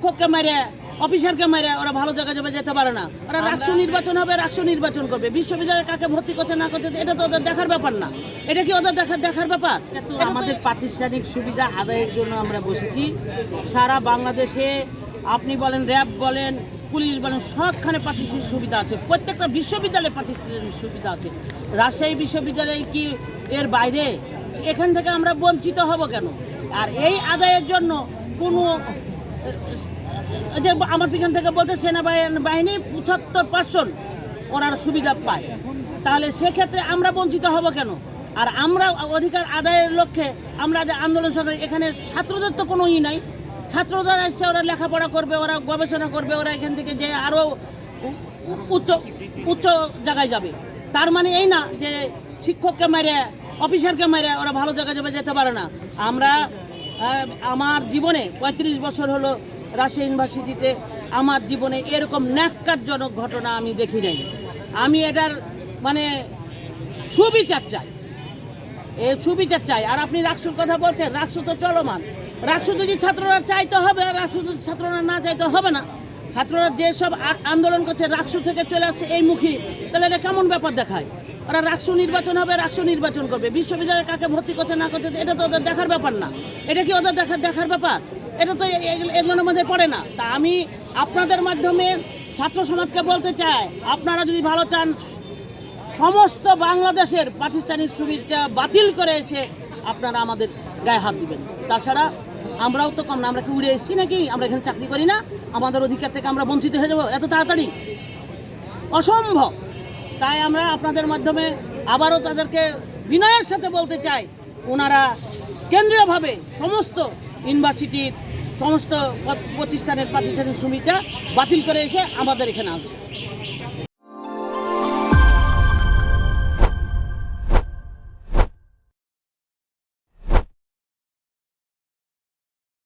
শিক্ষককে মেরে অফিসারকে মেরে ওরা ভালো জায়গায় যাবে যেতে পারে না। ওরা রাষ্ট্র নির্বাচন হবে রাষ্ট্র নির্বাচন করবে। বিশ্ববিদ্যালয়ে কাকে ভর্তি করছে না করছে এটা তো ওদের দেখার ব্যাপার না। এটা কি ওদের দেখার দেখার ব্যাপার? তো আমাদের প্রাতিষ্ঠানিক সুবিধা আদায়ের জন্য আমরা বসেছি। সারা বাংলাদেশে আপনি বলেন র্যাব বলেন পুলিশ বলেন সবখানে প্রাতিষ্ঠানিক সুবিধা আছে। প্রত্যেকটা বিশ্ববিদ্যালয়ে প্রাতিষ্ঠানিক সুবিধা আছে। রাজশাহী বিশ্ববিদ্যালয়ে কি এর বাইরে? এখান থেকে আমরা বঞ্চিত হব কেন? আর এই আদায়ের জন্য কোনো আমার পিছন থেকে বলতে সেনাবাহিনী, বাহিনী পঁচাত্তর পার্সেন্ট ওরা সুবিধা পায়। তাহলে সেক্ষেত্রে আমরা বঞ্চিত হব কেন? আর আমরা অধিকার আদায়ের লক্ষ্যে আমরা যে আন্দোলন সরকার, এখানে ছাত্রদের তো কোনো ই নাই। ছাত্রদের এসছে ওরা লেখাপড়া করবে, ওরা গবেষণা করবে, ওরা এখান থেকে যে আরও উচ্চ উচ্চ জায়গায় যাবে। তার মানে এই না যে শিক্ষককে মেরে অফিসারকে মেরে ওরা ভালো জায়গায় যাবে যেতে পারে না। আমরা আমার জীবনে পঁয়ত্রিশ বছর হলো রাশিয়া ইউনিভার্সিটিতে। আমার জীবনে এরকম ন্যাক্কারজনক ঘটনা আমি দেখি নাই। আমি এটার মানে সুবিচার চাই। এর সুবিচার চাই। আর আপনি রাষ্ট্রের কথা বলছেন রাষ্ট্র তো চলমান। রাষ্ট্র যদি ছাত্ররা চাইতে হবে যদি ছাত্ররা না চাইতে হবে না। ছাত্ররা যেসব আন্দোলন করছে রাষ্ট্র থেকে চলে আসছে এই মুখী, তাহলে এটা কেমন ব্যাপার দেখায়? ওরা রাষ্ট্র নির্বাচন হবে, রাষ্ট্র নির্বাচন করবে। বিশ্ববিদ্যালয়ে কাকে ভর্তি করছে না করছে এটা তো ওদের দেখার ব্যাপার না। এটা কি ওদের দেখার দেখার ব্যাপার? এটা তো এগুলোর মধ্যে পড়ে না। তা আমি আপনাদের মাধ্যমে ছাত্র সমাজকে বলতে চাই, আপনারা যদি ভালো চান, সমস্ত বাংলাদেশের পাকিস্তানি সুবিধা বাতিল করে এসে আপনারা আমাদের গায়ে হাত দিবেন। তাছাড়া আমরাও তো কম না, আমরা কি উড়ে এসেছি নাকি? আমরা এখানে চাকরি করি না? আমাদের অধিকার থেকে আমরা বঞ্চিত হয়ে যাব? এত তাড়াতাড়ি? অসম্ভব! তাই আমরা আপনাদের মাধ্যমে আবারও তাদেরকে বিনয়ের সাথে বলতে চাই, ওনারা কেন্দ্রীয়ভাবে সমস্ত ইউনিভার্সিটির সমস্ত প্রতিষ্ঠানের প্রাতিষ্ঠানিক সুবিধা বাতিল করে এসে আমাদের এখানে আসবে।